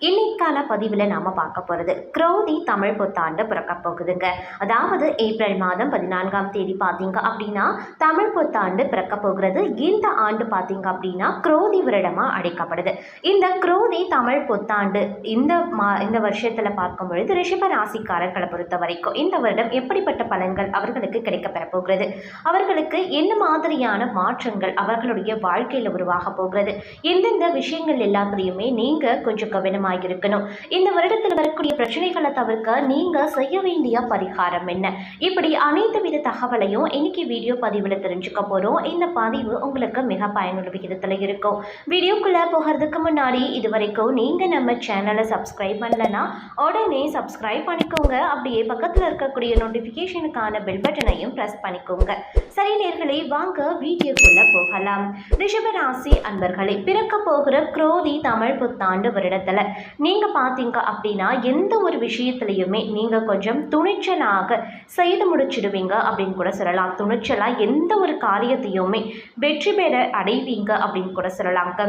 இன்னைக்கான பதிவில் நாம் பார்க்க போகிறது க்ரௌதி தமிழ் புத்தாண்டு பிறக்க போகுதுங்க. அதாவது ஏப்ரல் மாதம் பதினான்காம் தேதி பார்த்தீங்க அப்படின்னா தமிழ் புத்தாண்டு பிறக்க போகிறது. இந்த ஆண்டு பார்த்தீங்க அப்படின்னா குரோதி வருடமாக அழைக்கப்படுது. இந்த குரோதி தமிழ் புத்தாண்டு இந்த மா இந்த வருஷத்தில் பார்க்கும் பொழுது ரிஷப ராசிக்காரர்களை பொறுத்த வரைக்கும் இந்த வருடம் எப்படிப்பட்ட பலன்கள் அவர்களுக்கு கிடைக்கப்பெற போகிறது? அவர்களுக்கு என்ன மாதிரியான மாற்றங்கள் அவர்களுடைய வாழ்க்கையில் உருவாக போகிறது? எந்தெந்த விஷயங்கள் எல்லாத்துலேயுமே நீங்கள் கொஞ்சம் கவனமாக இருக்கணும் இந்த வருடத்தில் வரக்கூடிய பிரச்சனைகளை தவிர்க்க நீங்கள் செய்ய வேண்டிய பரிகாரம் என்ன? இப்படி அனைத்து வித தகவலையும் இன்னைக்கு வீடியோ பதிவில் தெரிஞ்சுக்க போகிறோம் இந்த பதிவு உங்களுக்கு மிக பயனுள்ள விகிதத்தில் இருக்கும். வீடியோக்குள்ளே போகிறதுக்கு முன்னாடி இது வரைக்கும் நீங்கள் நம்ம சேனலை சப்ஸ்கிரைப் பண்ணலன்னா உடனே சப்ஸ்கிரைப் பண்ணிக்கோங்க. அப்படியே பக்கத்தில் இருக்கக்கூடிய நோட்டிஃபிகேஷனுக்கான பெல் பட்டனையும் ப்ரெஸ் பண்ணிக்கோங்க. சரி வாங்க வீடியோக்குள்ளே போகலாம். ரிஷபராசி அன்பர்களை பிறக்க போகிற குரோதி தமிழ் புத்தாண்டு வருடத்தில் நீங்கள் பார்த்தீங்க அப்படின்னா எந்த ஒரு விஷயத்துலையுமே நீங்கள் கொஞ்சம் துணிச்சலாக செய்து முடிச்சிடுவீங்க அப்படின்னு கூட சொல்லலாம். துணிச்சலாக எந்த ஒரு காரியத்தையுமே வெற்றி பெற அடைவீங்க அப்படின்னு கூட சொல்லலாங்க.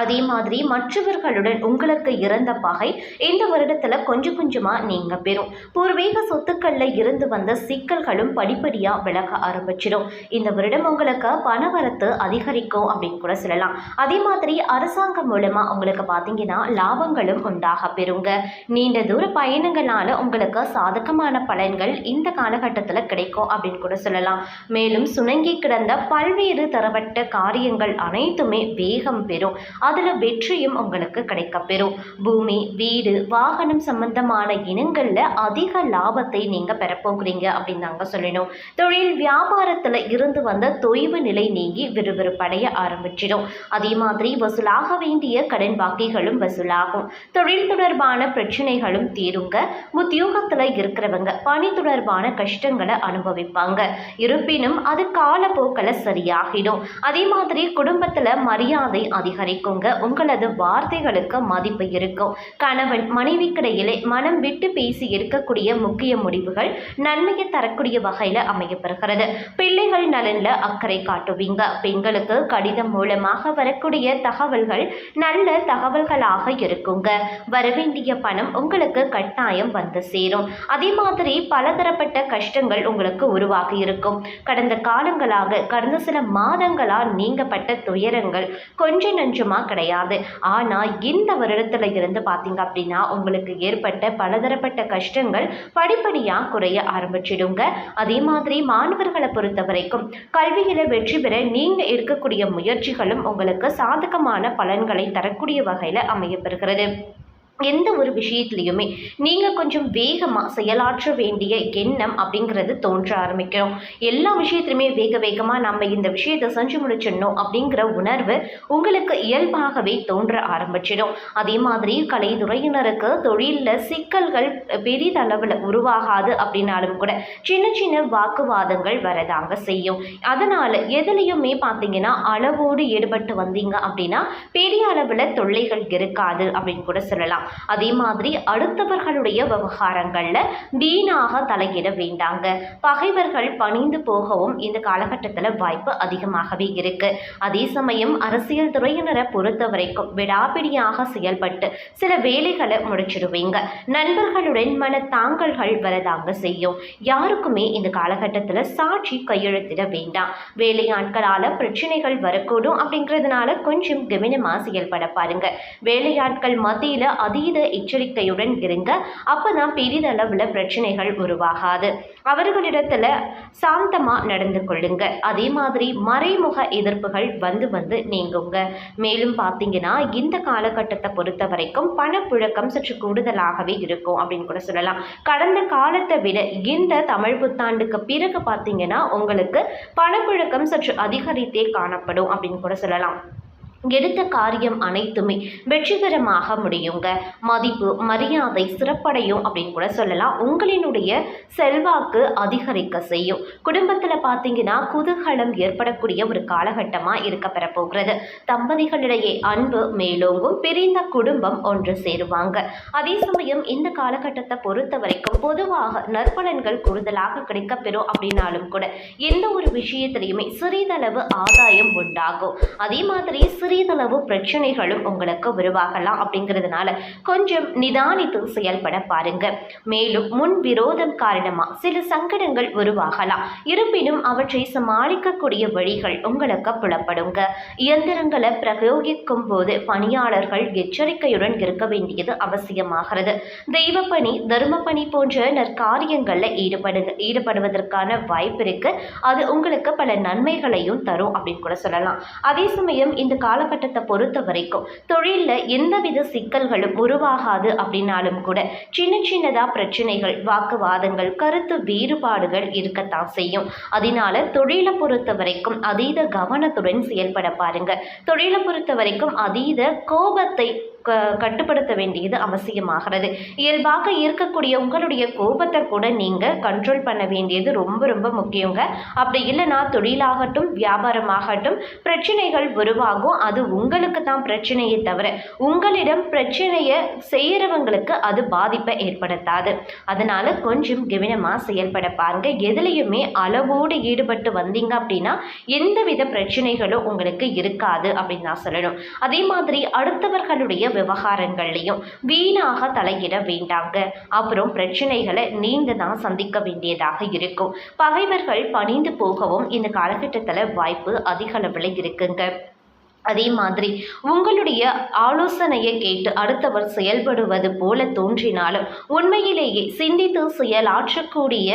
அதே மாதிரி மற்றவர்களுடன் உங்களுக்கு இறந்த பகை இந்த வருடத்தில் கொஞ்சம் கொஞ்சமாக நீங்கள் பெறும். பூர்வீக சொத்துக்களில் இருந்து வந்த சிக்கல்களும் படிப்படியாக விலக ஆரம்பிச்சிடும். இந்த வருடம் உங்களுக்கு பணவரத்து அதிகரிக்கும் அப்படின்னு கூட சொல்லலாம். அதே மாதிரி அரசாங்கம் மூலமாக உங்களுக்கு பார்த்தீங்கன்னா லாபங்களும் உண்டாக பெறுங்க. நீண்ட தூர பயணங்களால் உங்களுக்கு சாதகமான பலன்கள் இந்த காலகட்டத்தில் கிடைக்கும் அப்படின்னு கூட சொல்லலாம். மேலும் சுணங்கி கிடந்த பல்வேறு தரப்பட்ட காரியங்கள் அனைத்துமே வேகம் பெறும். அதில் வெற்றியும் உங்களுக்கு கிடைக்கப்பெறும். பூமி வீடு வாகனம் சம்பந்தமான இனங்களில் அதிக லாபத்தை நீங்கள் பெறப்போகிறீங்க அப்படின்னு தாங்க சொல்லணும். தொழில் வியாபாரத்தில் இருந்து வந்த தொய்வு நிலை நீங்கி விறுவிறுப்படைய ஆரம்பிச்சிடும். அதே மாதிரி வசூலாக வேண்டிய கடன் பாக்கிகளும் வசூலாகும். தொழில் தொடர்பான பிரச்சனைகளும் தீருங்க. உத்தியோகத்தில் இருக்கிறவங்க பணி தொடர்பான கஷ்டங்களை அனுபவிப்பாங்க. இருப்பினும் அது காலப்போக்கில் சரியாகிடும். அதே மாதிரி குடும்பத்தில் மரியாதை அதிகரிக்கும். வச்சுக்கோங்க உங்களது வார்த்தைகளுக்கு மதிப்பு இருக்கும். கணவன் மனைவிக்கிடையிலே மனம் விட்டு பேசி இருக்கக்கூடிய முக்கிய முடிவுகள் நன்மையை தரக்கூடிய வகையில் அமையப்படுகிறது பிள்ளைகள் நலனில் அக்கறை காட்டுவீங்க. பெண்களுக்கு கடிதம் மூலமாக வரக்கூடிய தகவல்கள் நல்ல தகவல்களாக இருக்குங்க. வரவேண்டிய பணம் உங்களுக்கு கட்டாயம் வந்து சேரும். அதே மாதிரி பலதரப்பட்ட கஷ்டங்கள் உங்களுக்கு உருவாகி இருக்கும். கடந்த காலங்களாக கடந்த சில மாதங்களால் நீங்கப்பட்ட துயரங்கள் கொஞ்ச கொஞ்சம் நஞ்சமா கிடையாது. ஆனால் இந்த வருடத்துல இருந்து பார்த்தீங்க அப்படின்னா உங்களுக்கு ஏற்பட்ட பலதரப்பட்ட கஷ்டங்கள் படிப்படியாக குறைய ஆரம்பிச்சிடுங்க. அதே மாதிரி மாணவர்களை பொறுத்த வரைக்கும் கல்வியில் வெற்றி பெற நீங்கள் எடுக்கக்கூடிய முயற்சிகளும் உங்களுக்கு சாதகமான பலன்களை தரக்கூடிய வகையில் அமையப்பெறுகிறது எந்த ஒரு விஷயத்துலையுமே நீங்கள் கொஞ்சம் வேகமாக செயலாற்ற வேண்டிய எண்ணம் அப்படிங்கிறது தோன்ற ஆரம்பிக்கிறோம் எல்லா விஷயத்துலையுமே வேக வேகமாக நம்ம இந்த விஷயத்தை செஞ்சு முடிச்சிடணும் அப்படிங்கிற உணர்வு உங்களுக்கு இயல்பாகவே தோன்ற ஆரம்பிச்சிடும். அதே மாதிரி கலைத்துறையினருக்கு தொழிலில் சிக்கல்கள் பெரிதளவில் உருவாகாது அப்படின்னாலும் கூட சின்ன சின்ன வாக்குவாதங்கள் வரதாங்க செய்யும். அதனால் எதுலேயுமே பார்த்தீங்கன்னா அளவோடு ஈடுபட்டு வந்தீங்க அப்படின்னா பெரிய அளவில் தொல்லைகள் இருக்காது அப்படின்னு கூட சொல்லலாம். அதே மாதிரி அடுத்தவர்களுடைய விவகாரங்களில் வீணாக தலையிட வேண்டாங்க. பகைவர்கள் பணிந்து போகவும் இந்த காலகட்டத்தில் வாய்ப்பு அதிகமாகவே இருக்கு. அதே சமயம் அரசியல் துறையினரை பொறுத்த வரைக்கும் விடாபிடியாக செயல்பட்டு சில வேலைகளை முடிச்சிடுவீங்க. நண்பர்களுடன் மன தாங்கல்கள் வரதாங்க செய்யும். யாருக்குமே இந்த காலகட்டத்தில் சாட்சி கையெழுத்திட வேண்டாம். வேலையாட்களால் பிரச்சனைகள் வரக்கூடும் அப்படிங்கிறதுனால கொஞ்சம் கவனமாக செயல்பட பாருங்க. வேலையாட்கள் மத்தியில் அதிக அதீத எச்சரிக்கையுடன் இருங்க. அப்போ தான் பெரிதளவில் பிரச்சனைகள் உருவாகாது. அவர்களிடத்துல சாந்தமாக நடந்து கொள்ளுங்க. அதே மாதிரி மறைமுக எதிர்ப்புகள் வந்து வந்து நீங்குங்க. மேலும் பார்த்தீங்கன்னா இந்த காலகட்டத்தை பொறுத்த வரைக்கும் பணப்புழக்கம் சற்று கூடுதலாகவே இருக்கும் அப்படின்னு கூட சொல்லலாம். கடந்த காலத்தை விட இந்த தமிழ் புத்தாண்டுக்கு பிறகு பார்த்தீங்கன்னா உங்களுக்கு பணப்புழக்கம் சற்று அதிகரித்தே காணப்படும் அப்படின்னு கூட சொல்லலாம். எடுத்த காரியம் அனைத்துமே வெற்றிகரமாக முடியுங்க. மதிப்பு மரியாதை சிறப்படையும் அப்படின்னு கூட சொல்லலாம். உங்களினுடைய செல்வாக்கு அதிகரிக்க செய்யும். குடும்பத்தில் பார்த்தீங்கன்னா குதூகலம் ஏற்படக்கூடிய ஒரு காலகட்டமாக இருக்க பெறப்போகிறது தம்பதிகளிடையே அன்பு மேலோங்கும். பிரிந்த குடும்பம் ஒன்று சேருவாங்க. அதே சமயம் இந்த காலகட்டத்தை பொறுத்த வரைக்கும் பொதுவாக நற்பலன்கள் கூடுதலாக கிடைக்கப்பெறும் அப்படின்னாலும் கூட எந்த ஒரு விஷயத்திலையுமே சிறிதளவு ஆதாயம் உண்டாகும். அதே மாதிரி சிறு சிறிதளவு பிரச்சனைகளும் உங்களுக்கு உருவாகலாம் அப்படிங்கிறதுனால கொஞ்சம் நிதானித்து செயல்பட பாருங்க. மேலும் முன் விரோதம் காரணமா சில சங்கடங்கள் உருவாகலாம். இருப்பினும் அவற்றை சமாளிக்கக்கூடிய வழிகள் உங்களுக்கு புலப்படுங்க. இயந்திரங்களை பிரயோகிக்கும் போது பணியாளர்கள் எச்சரிக்கையுடன் இருக்க வேண்டியது அவசியமாகிறது. தெய்வ பணி தர்ம பணி போன்ற நற்காரியங்களில் ஈடுபடு ஈடுபடுவதற்கான வாய்ப்பு இருக்கு. அது உங்களுக்கு பல நன்மைகளையும் தரும் அப்படின்னு கூட சொல்லலாம். அதே சமயம் இந்த கால காலகட்டத்தை பொறுத்த வரைக்கும் தொழிலில் எந்தவித சிக்கல்களும் உருவாகாது அப்படின்னாலும் கூட சின்ன சின்னதா பிரச்சனைகள் வாக்குவாதங்கள் கருத்து வேறுபாடுகள் இருக்கத்தான் செய்யும். அதனால தொழிலை பொறுத்த வரைக்கும் அதீத கவனத்துடன் செயல்பட பாருங்க. தொழிலை பொறுத்த வரைக்கும் அதீத கோபத்தை க கட்டுப்படுத்த வேண்டியது அவசியமாகிறது. இயல்பாக இருக்கக்கூடிய உங்களுடைய கோபத்தை கூட நீங்கள் கண்ட்ரோல் பண்ண வேண்டியது ரொம்ப ரொம்ப முக்கியங்க. அப்படி இல்லைன்னா தொழிலாகட்டும் வியாபாரமாகட்டும் பிரச்சனைகள் உருவாகும். அது உங்களுக்கு தான் பிரச்சனையை தவிர உங்களிடம் பிரச்சனையை செய்கிறவங்களுக்கு அது பாதிப்பை ஏற்படுத்தாது. அதனால் கொஞ்சம் கவனமாக செயல்பட பாருங்க. எதுலேயுமே அளவோடு ஈடுபட்டு வந்தீங்க அப்படின்னா எந்தவித பிரச்சனைகளும் உங்களுக்கு இருக்காது அப்படின்னு நான் சொல்லணும். அதே மாதிரி அடுத்தவர்களுடைய விவகாரங்கள்லையும் வீணாக தலையிட வேண்டாங்க. அப்புறம் பிரச்சனைகளை நீங்க தான் சந்திக்க வேண்டியதாக இருக்கும். பகைவர்கள் பணிந்து போகவும் இந்த காலகட்டத்தில் வாய்ப்பு அதிக அளவில் இருக்குங்க. அதே மாதிரி உங்களுடைய ஆலோசனையை கேட்டு அடுத்தவர் செயல்படுவது போல தோன்றினாலும் உண்மையிலேயே சிந்தித்து செயலாற்றக்கூடிய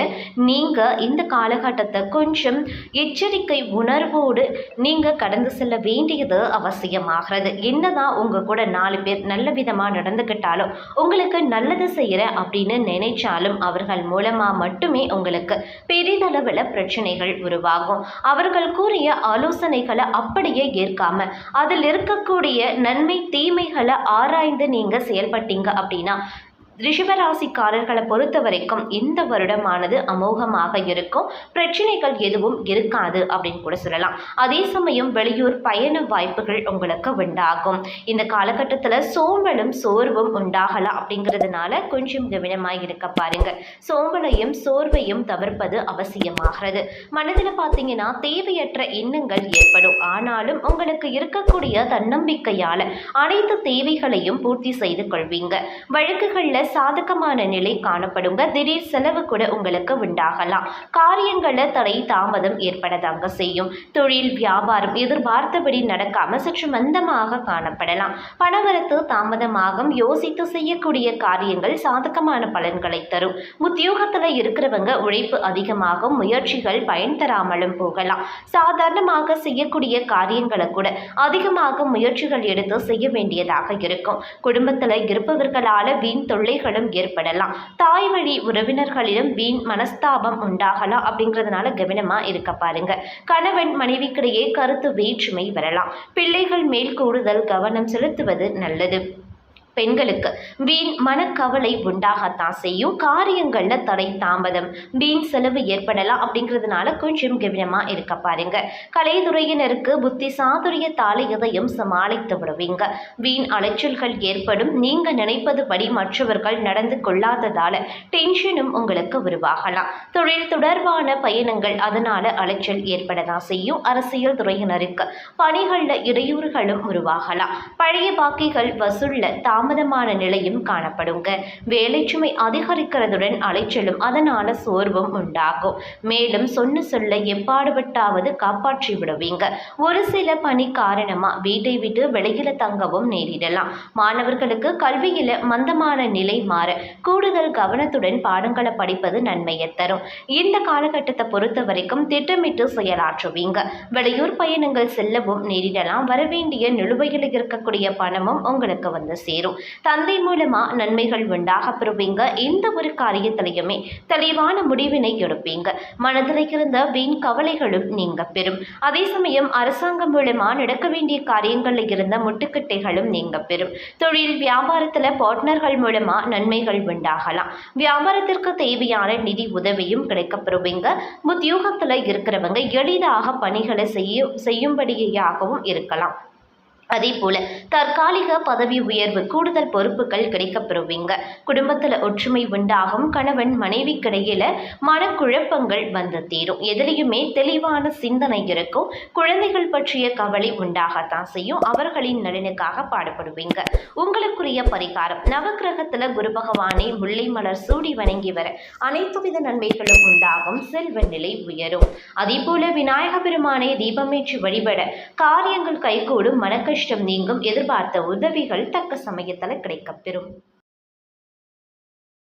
நீங்கள் இந்த காலகட்டத்தை கொஞ்சம் எச்சரிக்கை உணர்வோடு நீங்கள் கடந்து செல்ல வேண்டியது அவசியமாகிறது. என்னதான் உங்கள் கூட நாலு பேர் நல்ல விதமாக நடந்துக்கிட்டாலும் உங்களுக்கு நல்லது செய்கிற அப்படின்னு நினைச்சாலும் அவர்கள் மூலமாக மட்டுமே உங்களுக்கு பெரிதளவில் பிரச்சனைகள் உருவாகும். அவர்கள் கூறிய ஆலோசனைகளை அப்படியே ஏற்காம அதில் இருக்கக்கூடிய நன்மை தீமைகளை ஆராய்ந்து நீங்கள் செயல்பட்டீங்க அப்படின்னா ரிஷபராசிக்காரர்களை பொறுத்த வரைக்கும் இந்த வருடமானது அமோகமாக இருக்கும். பிரச்சனைகள் எதுவும் இருக்காது அப்படின்னு கூட சொல்லலாம். அதே சமயம் வெளியூர் பயண வாய்ப்புகள் உங்களுக்கு உண்டாகும். இந்த காலகட்டத்தில் சோம்பலும் சோர்வும் உண்டாகலாம் அப்படிங்கிறதுனால கொஞ்சம் கவனமாக இருக்க பாருங்க. சோம்பலையும் சோர்வையும் தவிர்ப்பது அவசியமாகிறது. மனதில் பார்த்தீங்கன்னா தேவையற்ற எண்ணங்கள் ஏற்படும். ஆனாலும் உங்களுக்கு இருக்கக்கூடிய தன்னம்பிக்கையால் அனைத்து தேவைகளையும் பூர்த்தி செய்து கொள்வீங்க. வழக்குகளில் சாதகமான நிலை காணப்படுங்க. திடீர் செலவு கூட உங்களுக்கு உண்டாகலாம். காரியங்களில் தடை தாமதம் ஏற்படதாங்க செய்யும். தொழில் வியாபாரம் எதிர்பார்த்தபடி நடக்காம சற்று மந்தமாக காணப்படலாம். பணவரத்து தாமதமாகும். யோசித்து செய்யக்கூடிய காரியங்கள் சாதகமான பலன்களை தரும். உத்தியோகத்தில் இருக்கிறவங்க உழைப்பு அதிகமாகும். முயற்சிகள் பயன் தராமலும் போகலாம். சாதாரணமாக செய்யக்கூடிய காரியங்களை கூட அதிகமாக முயற்சிகள் எடுத்து செய்ய வேண்டியதாக இருக்கும். குடும்பத்தில் இருப்பவர்களால வீண் தொல்லை தொல்லைகளும் ஏற்படலாம். தாய் வழி உறவினர்களிடம் வீண் மனஸ்தாபம் உண்டாகலாம் அப்படிங்கிறதுனால கவனமா இருக்க பாருங்க. கணவன் மனைவிக்கிடையே கருத்து வேற்றுமை வரலாம். பிள்ளைகள் மேல் கூடுதல் கவனம் செலுத்துவது நல்லது. பெண்களுக்கு. வீண் மனக்கவலை உண்டாகத்தான் செய்யும். காரியங்களில் தடை தாமதம். வீண் செலவு ஏற்படலாம் அப்படிங்கிறதுனால கொஞ்சம் கவனமாக இருக்க பாருங்க. கலைத்துறையினருக்கு புத்தி சாதுரியத்தால் எதையும் சமாளித்து விடுவீங்க. வீண் அலைச்சல்கள் ஏற்படும். நீங்க நினைப்பது படி மற்றவர்கள் நடந்து கொள்ளாததால டென்ஷனும் உங்களுக்கு உருவாகலாம். தொழில் தொடர்பான பயணங்கள் அதனால அலைச்சல் ஏற்படதான் செய்யும். அரசியல் துறையினருக்கு பணிகளில் இடையூறுகளும் உருவாகலாம். பழைய பாக்கிகள் வசூல்ல தாம தாமதமான நிலையும் காணப்படுங்க. வேலை சுமை அதிகரிக்கிறதுடன் அலைச்சலும் அதனால சோர்வும் உண்டாகும். மேலும் சொன்ன சொல்ல எப்பாடுபட்டாவது காப்பாற்றி விடுவீங்க. ஒரு சில பணி காரணமா வீட்டை விட்டு வெளியில தங்கவும் நேரிடலாம். மாணவர்களுக்கு கல்வியில மந்தமான நிலை மாற கூடுதல் கவனத்துடன் பாடங்களை படிப்பது நன்மையை தரும். இந்த காலகட்டத்தை பொறுத்த வரைக்கும் திட்டமிட்டு செயலாற்றுவீங்க. வெளியூர் பயணங்கள் செல்லவும் நேரிடலாம். வரவேண்டிய நிலுவையில் இருக்கக்கூடிய பணமும் உங்களுக்கு வந்து சேரும். தந்தை மூலமா நன்மைகள் உண்டாக பெறுவீங்க. எந்த ஒரு காரியத்திலையுமே தெளிவான முடிவினை எடுப்பீங்க. மனதில் இருந்த வீண் கவலைகளும் நீங்க பெறும். அதே சமயம் அரசாங்கம் மூலமா நடக்க வேண்டிய காரியங்களில் இருந்த முட்டுக்கட்டைகளும் நீங்க பெறும். தொழில் வியாபாரத்துல பார்ட்னர்கள் மூலமா நன்மைகள் உண்டாகலாம். வியாபாரத்திற்கு தேவையான நிதி உதவியும் கிடைக்கப்பெறுவீங்க உத்தியோகத்துல இருக்கிறவங்க எளிதாக பணிகளை செய்ய செய்யும்படியாகவும் இருக்கலாம். அதே போல தற்காலிக பதவி உயர்வு கூடுதல் பொறுப்புகள் கிடைக்கப்பெறுவீங்க. குடும்பத்தில் ஒற்றுமை உண்டாகும் கணவன் மனைவிக்கிடையில மனக்குழப்பங்கள் வந்து தீரும். எதிலையுமே தெளிவான சிந்தனை இருக்கும். குழந்தைகள் பற்றிய கவலை உண்டாகத்தான் செய்யும். அவர்களின் நலனுக்காக பாடுபடுவீங்க. உங்களுக்குரிய பரிகாரம் நவக்கிரகத்தில் குரு பகவானை முல்லை மலர் சூடி வணங்கி வர அனைத்து வித நன்மைகளும் உண்டாகும். செல்வ நிலை உயரும். அதே போல விநாயக பெருமானை தீபமேற்றி வழிபட காரியங்கள் கைகூடும் மனக்கஷ்டம் நீங்கும் எதிர்பார்த்த உதவிகள் தக்க சமயத்தில் கிடைக்கப்பெறும்